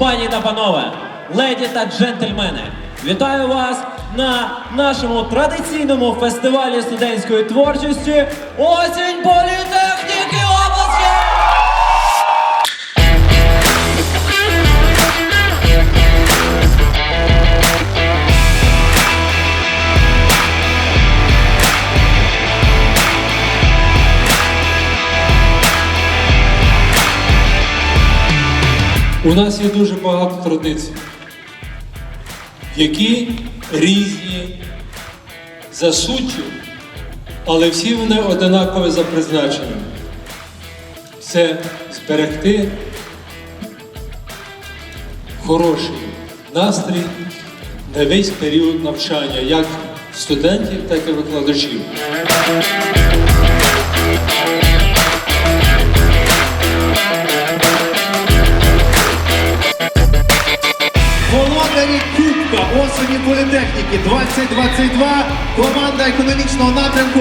Пані та панове, леді та джентльмени, вітаю вас на нашому традиційному фестивалі студентської творчості Осінь У нас є дуже багато традицій, які різні за суттю, але всі вони одинакові за призначенням. Це зберегти хороший настрій на весь період навчання, як студентів, так і викладачів. Осені політехніки 2022. Команда економічного напрямку